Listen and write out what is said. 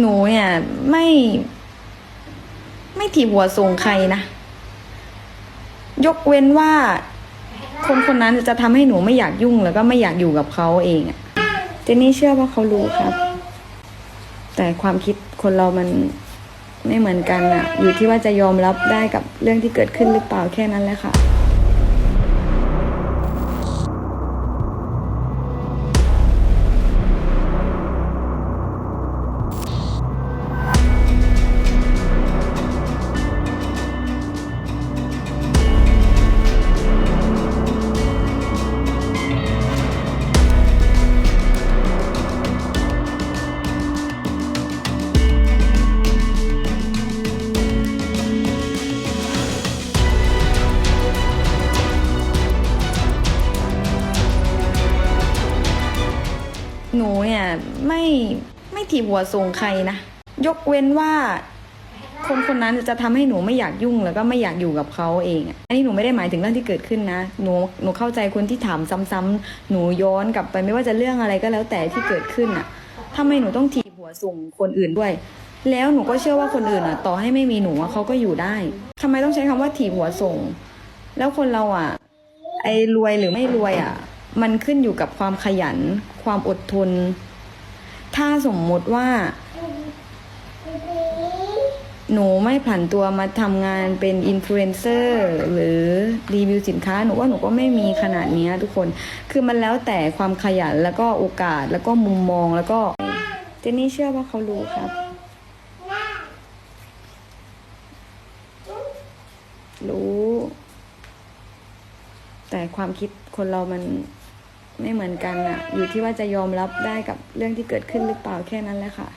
หนูเนี่ยไม่ไม่ถีบหัวส่งใครนะ ยกเว้นว่า คนคนนั้นจะทำให้หนูไม่อยากยุ่งแล้วก็ไม่อยากอยู่กับเขาเองอะเจนนี่เชื่อว่าเขารู้ครับ แต่ความคิดคนเรามันไม่เหมือนกันอะอยู่ที่ว่าจะยอมรับได้กับเรื่องที่เกิดขึ้นหรือเปล่าแค่นั้นแหละค่ะ หนูเนี่ยไม่ไม่ถีบหัวส่งใครนะ ยกเว้นว่า คนคนนั้นจะทำให้หนูไม่อยากยุ่งแล้วก็ไม่อยากอยู่กับเขาเอง อันนี้หนูไม่ได้หมายถึงเรื่องที่เกิดขึ้นนะ หนูหนูเข้าใจคนที่ถามซ้ำๆหนูย้อนกลับไปไม่ว่าจะเรื่องอะไรก็แล้วแต่ที่เกิดขึ้นอะทำไมหนูต้องถีบหัวส่งคนอื่นด้วย แล้วหนูก็เชื่อว่าคนอื่นอะต่อให้ไม่มีหนูเขาก็อยู่ได้ทำไมต้องใช้คำว่าถีบหัวส่ง แล้วคนเราอะไอ้รวยหรือไม่รวยอะ มันขึ้นอยู่กับความขยัน ความอดทน ถ้าสมมติว่า หนูไม่ผันตัวมาทำงานเป็นอินฟลูเอนเซอร์หรือรีวิวสินค้า หนูว่าหนูก็ไม่มีขนาดนี้ทุกคน คือมันแล้วแต่ความขยันแล้วก็โอกาสแล้วก็มุมมองแล้วก็ เจนนี่เชื่อว่าเขารู้ครับ รู้แต่ความคิดคนเรามัน ไม่เหมือนกันอะอยู่ที่ว่าจะยอมรับได้กับเรื่องที่เกิดขึ้นหรือเปล่าแค่นั้นแหละค่ะ